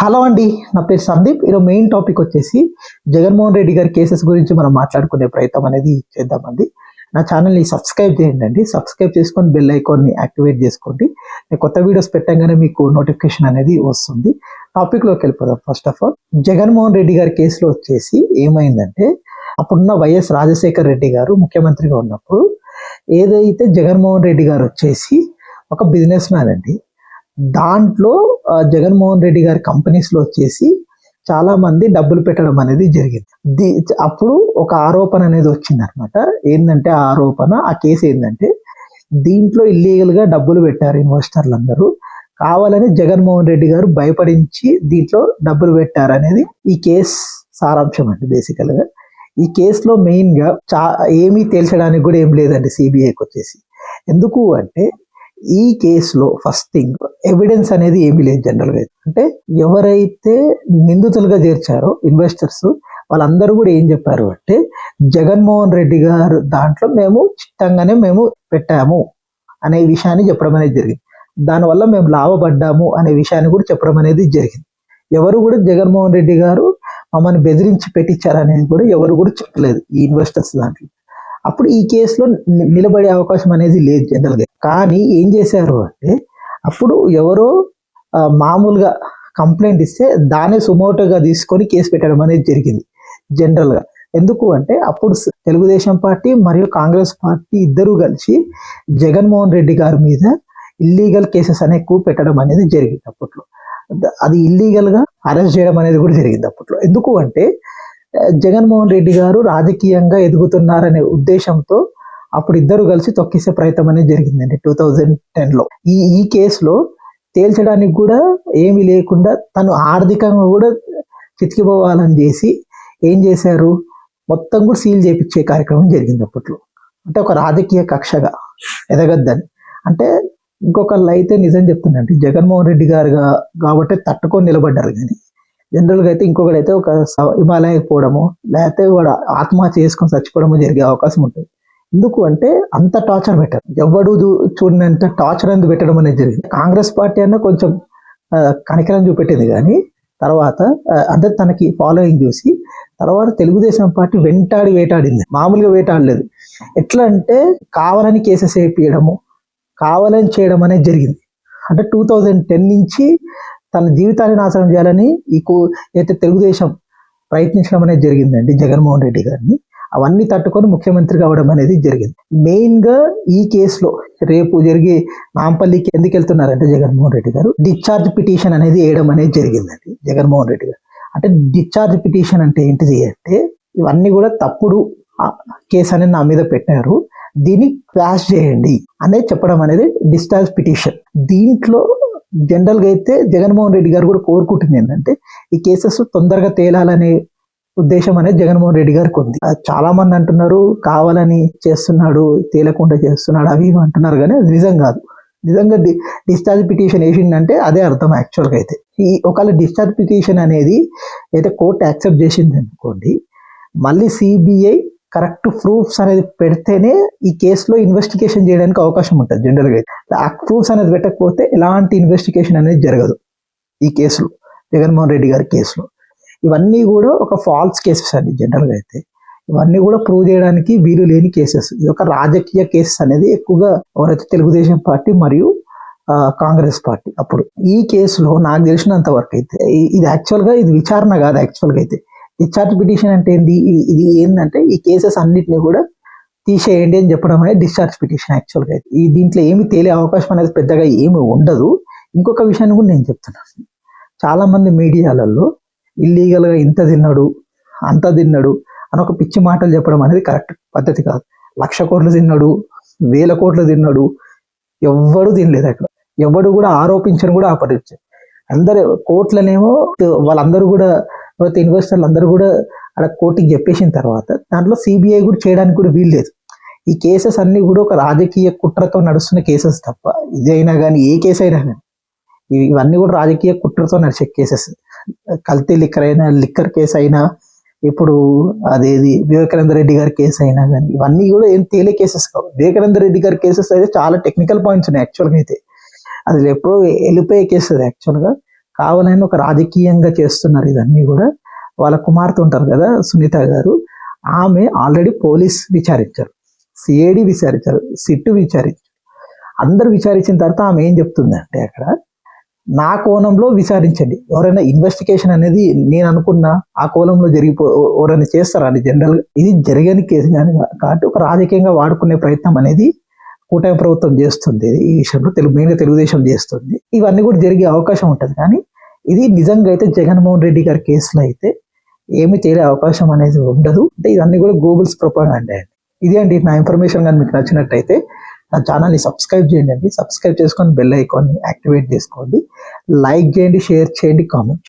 Hello అండి నా పేరు సందీప్. ఈరోజు మెయిన్ టాపిక్ వచ్చేసి జగన్మోహన్ రెడ్డి గారి కేసెస్ గురించి మనం మాట్లాడుకునే ప్రయత్నం అనేది చేద్దామండి. నా ఛానల్ని సబ్స్క్రైబ్ చేయండి అండి. సబ్స్క్రైబ్ చేసుకొని బెల్ ఐకాన్ని యాక్టివేట్ చేసుకోండి. నేను కొత్త వీడియోస్ పెట్టంగానే మీకు నోటిఫికేషన్ అనేది వస్తుంది. టాపిక్లోకి వెళ్ళిపోదాం. First of all Jaganmohan Reddy గారి కేసులో వచ్చేసి ఏమైందంటే అప్పుడున్న వైఎస్ రాజశేఖర్ రెడ్డి గారు ముఖ్యమంత్రిగా ఉన్నప్పుడు ఏదైతే జగన్మోహన్ రెడ్డి గారు వచ్చేసి ఒక బిజినెస్ మ్యాన్ అండి దాంట్లో జగన్మోహన్ రెడ్డి గారి కంపెనీస్లో వచ్చేసి చాలా మంది డబ్బులు పెట్టడం అనేది జరిగింది. ది- అప్పుడు ఒక ఆరోపణ అనేది వచ్చింది అనమాట ఏంటంటే ఆ ఆరోపణ ఆ కేసు ఏంటంటే దీంట్లో ఇల్లీగల్గా డబ్బులు పెట్టారు ఇన్వెస్టర్లు అందరూ కావాలని జగన్మోహన్ రెడ్డి గారు భయపడించి దీంట్లో డబ్బులు పెట్టారు అనేది ఈ కేసు సారాంశం అండి బేసికల్గా ఈ కేసులో మెయిన్గా చా ఏమీ తేల్చడానికి కూడా ఏం లేదండి సిబిఐకి వచ్చేసి. ఎందుకు అంటే ఈ కేసులో ఫస్ట్ థింగ్ ఎవిడెన్స్ అనేది ఏమీ లేదు జనరల్గా అంటే ఎవరైతే నిందితులుగా చేర్చారో ఇన్వెస్టర్స్ వాళ్ళందరూ కూడా ఏం చెప్పారు అంటే జగన్మోహన్ రెడ్డి గారు దాంట్లో మేము చిట్టంగానే మేము పెట్టాము అనే విషయాన్ని చెప్పడం అనేది జరిగింది. దానివల్ల మేము లాభపడ్డాము అనే విషయాన్ని కూడా చెప్పడం అనేది జరిగింది. ఎవరు కూడా జగన్మోహన్ రెడ్డి గారు మమ్మల్ని బెదిరించి పెట్టించారు అనేది కూడా ఎవరు కూడా చెప్పలేదు ఈ ఇన్వెస్టర్స్ దాంట్లో. అప్పుడు ఈ కేసులో నిలబడే అవకాశం అనేది లేదు జనరల్గా. కానీ ఏం చేశారు అంటే అప్పుడు ఎవరో మామూలుగా కంప్లైంట్ ఇస్తే దాన్ని సుమోటోగా తీసుకొని కేసు పెట్టడం అనేది జరిగింది జనరల్గా. ఎందుకు అంటే అప్పుడు తెలుగుదేశం పార్టీ మరియు కాంగ్రెస్ పార్టీ ఇద్దరూ కలిసి జగన్మోహన్ రెడ్డి గారి మీద ఇల్లీగల్ కేసెస్ అనే ఎక్కువ పెట్టడం అనేది జరిగింది అప్పట్లో. అది ఇల్లీగల్గా అరెస్ట్ చేయడం అనేది కూడా జరిగింది అప్పట్లో. ఎందుకు అంటే జగన్మోహన్ రెడ్డి గారు రాజకీయంగా ఎదుగుతున్నారనే ఉద్దేశంతో అప్పుడు ఇద్దరు కలిసి తొక్కేసే ప్రయత్నం అనేది జరిగిందండి టూ థౌజండ్ టెన్లో. ఈ ఈ కేసులో తేల్చడానికి కూడా ఏమీ లేకుండా తను ఆర్థికంగా కూడా చితికిపోవాలని చేసి ఏం చేశారు? మొత్తం కూడా సీల్ చేపించే కార్యక్రమం జరిగింది అప్పట్లో. అంటే ఒక రాజకీయ కక్షగా ఎదగద్దని. అంటే ఇంకొకళ్ళు అయితే నిజం చెప్తుందండి జగన్మోహన్ రెడ్డి గారు కాబట్టి తట్టుకొని నిలబడ్డారు కానీ జనరల్గా అయితే ఇంకొకటి అయితే ఒక స- హిమాలయకి పోవడము లేకపోతే వాడు ఆత్మహత్య చేసుకొని చచ్చిపోవడము జరిగే అవకాశం ఉంటుంది. ఎందుకు అంటే అంత టార్చర్ పెట్టారు. ఎవడు చూ- చూడనంత టార్చర్ అనేది పెట్టడం అనేది జరిగింది. కాంగ్రెస్ పార్టీ అన్న కొంచెం కనికరం చూపెట్టింది కానీ తర్వాత అంటే తనకి ఫాలోయింగ్ చూసి తర్వాత తెలుగుదేశం పార్టీ వెంటాడి వేటాడింది. మామూలుగా వేటాడలేదు. ఎట్లా అంటే కావాలని కేసెస్ వేపియడము కావాలని చేయడం అనేది జరిగింది. అంటే టూ థౌజండ్ టెన్ నుంచి తన జీవితాన్ని నాశనం చేయాలని ఈ కో- అయితే తెలుగుదేశం ప్రయత్నించడం అనేది జరిగిందండి జగన్మోహన్ రెడ్డి గారిని అవన్నీ తట్టుకొని ముఖ్యమంత్రి కావడం అనేది జరిగింది. మెయిన్గా ఈ కేసులో రేపు జరిగే నాంపల్లికి ఎందుకు వెళ్తున్నారంటే జగన్మోహన్ రెడ్డి గారు డిశ్చార్జ్ పిటిషన్ అనేది వేయడం అనేది జరిగిందండి జగన్మోహన్ రెడ్డి గారు. అంటే డిశ్చార్జ్ పిటిషన్ అంటే ఏంటిది అంటే ఇవన్నీ కూడా తప్పుడు కేసు అనేది నా మీద పెట్టారు. దీన్ని క్లాష్ చేయండి అనేది చెప్పడం అనేది డిశ్చార్జ్ పిటిషన్. దీంట్లో జనరల్గా అయితే జగన్మోహన్ రెడ్డి గారు కూడా కోరుకుంటుంది ఏంటంటే ఈ కేసెస్ తొందరగా తేలాలనే ఉద్దేశం అనేది జగన్మోహన్ రెడ్డి గారికి ఉంది. చాలా మంది అంటున్నారు కావాలని చేస్తున్నాడు తేలకుండా చేస్తున్నాడు అవి ఇవి అంటున్నారు కానీ అది నిజం కాదు. నిజంగా డి డిశ్చార్జ్ పిటిషన్ వేసిందంటే అదే అర్థం యాక్చువల్గా అయితే. ఈ ఒకవేళ డిశ్చార్జ్ పిటిషన్ అనేది అయితే కోర్టు యాక్సెప్ట్ చేసింది అనుకోండి మళ్ళీ సిబిఐ కరెక్ట్ ప్రూఫ్స్ అనేది పెడితేనే ఈ కేసులో ఇన్వెస్టిగేషన్ చేయడానికి అవకాశం ఉంటుంది జనరల్గా అయితే. ఆ ప్రూఫ్స్ అనేది పెట్టకపోతే ఎలాంటి ఇన్వెస్టిగేషన్ అనేది జరగదు ఈ కేసులో జగన్మోహన్ రెడ్డి గారి కేసులో. ఇవన్నీ కూడా ఒక ఫాల్స్ కేసెస్ అండి జనరల్గా అయితే. ఇవన్నీ కూడా ప్రూవ్ చేయడానికి వీలు లేని కేసెస్ ఇది ఒక రాజకీయ కేసెస్ అనేది ఎక్కువగా ఎవరైతే తెలుగుదేశం పార్టీ మరియు కాంగ్రెస్ పార్టీ అప్పుడు. ఈ కేసులో నాకు తెలిసినంత వరకు అయితే ఇది యాక్చువల్గా ఇది విచారణ కాదు యాక్చువల్గా అయితే. డిశ్చార్జ్ పిటిషన్ అంటే ఏంది? ఇది- ఏంటంటే ఈ కేసెస్ అన్నిటిని కూడా తీసేయండి అని చెప్పడం అనేది డిశ్చార్జ్ పిటిషన్ యాక్చువల్గా అయితే. ఈ దీంట్లో ఏమి తేలే అవకాశం అనేది పెద్దగా ఏమి ఉండదు. ఇంకొక విషయాన్ని కూడా నేను చెప్తున్నాను చాలామంది మీడియాలలో ఇల్లీగల్గా ఇంత తిన్నాడు అంత తిన్నాడు అని ఒక పిచ్చి మాటలు చెప్పడం అనేది కరెక్ట్ పద్ధతి కాదు. లక్ష కోట్లు తిన్నాడు వేల కోట్లు తిన్నాడు ఎవ్వడు తినలేదు అక్కడ. ఎవడు కూడా ఆరోపించడం కూడా ఆపరించారు అందరు కోట్లనేమో వాళ్ళందరూ కూడా తర్వాత ఇన్వెస్టర్లు అందరూ కూడా అక్కడ కోర్టుకి చెప్పేసిన తర్వాత దాంట్లో సిబిఐ కూడా చేయడానికి కూడా వీల్లేదు ఈ కేసెస్ అన్నీ కూడా ఒక రాజకీయ కుట్రతో నడుస్తున్న కేసెస్ తప్ప ఇదైనా కానీ ఏ కేసు అయినా కానీ ఇవి- ఇవన్నీ కూడా రాజకీయ కుట్రతో నడిచే కేసెస్. కల్తీ లిక్కర్ అయినా లిక్కర్ కేసు అయినా ఇప్పుడు అదేది వివేకానంద రెడ్డి గారి కేసు అయినా కానీ ఇవన్నీ కూడా ఏం తేలే కేసెస్ కావు. వివేకానంద రెడ్డి గారి కేసెస్ అయితే చాలా టెక్నికల్ పాయింట్స్ ఉన్నాయి యాక్చువల్గా అయితే. అది ఎప్పుడో వెళ్ళిపోయే కేసు అది యాక్చువల్గా కావాలని ఒక రాజకీయంగా చేస్తున్నారు ఇదన్నీ కూడా వాళ్ళ కుమార్తె ఉంటారు కదా సునీత గారు. ఆమె ఆల్రెడీ పోలీస్ విచారించారు. సిఐడి విచారించారు. సిట్టు విచారించారు. అందరు విచారించిన తర్వాత ఆమె ఏం చెప్తుందంటే అక్కడ నా కోణంలో విచారించండి. ఎవరైనా ఇన్వెస్టిగేషన్ అనేది నేను అనుకున్న ఆ కోణంలో జరిగిపో ఎవరైనా చేస్తారా? అని జనరల్గా ఇది జరగని కేసు కానీ కాబట్టి ఒక రాజకీయంగా వాడుకునే ప్రయత్నం అనేది కూటమి ప్రభుత్వం చేస్తుంది. ఈ విషయంలో తెలుగు మెయిన్గా తెలుగుదేశం చేస్తుంది. ఇవన్నీ కూడా జరిగే అవకాశం ఉంటుంది. కానీ ఇది నిజంగా అయితే జగన్మోహన్ రెడ్డి గారి కేసులో అయితే ఏమి తేలే అవకాశం అనేది ఉండదు. అంటే ఇవన్నీ కూడా గూగుల్స్ ప్రొపాగండి అండి. ఇది అండి నా ఇన్ఫర్మేషన్ కానీ మీకు నచ్చినట్టయితే నా ఛానల్ని సబ్స్క్రైబ్ చేయండి అండి. సబ్స్క్రైబ్ చేసుకొని బెల్ ఐకాన్ని యాక్టివేట్ చేసుకోండి. లైక్ చేయండి షేర్ చేయండి కామెంట్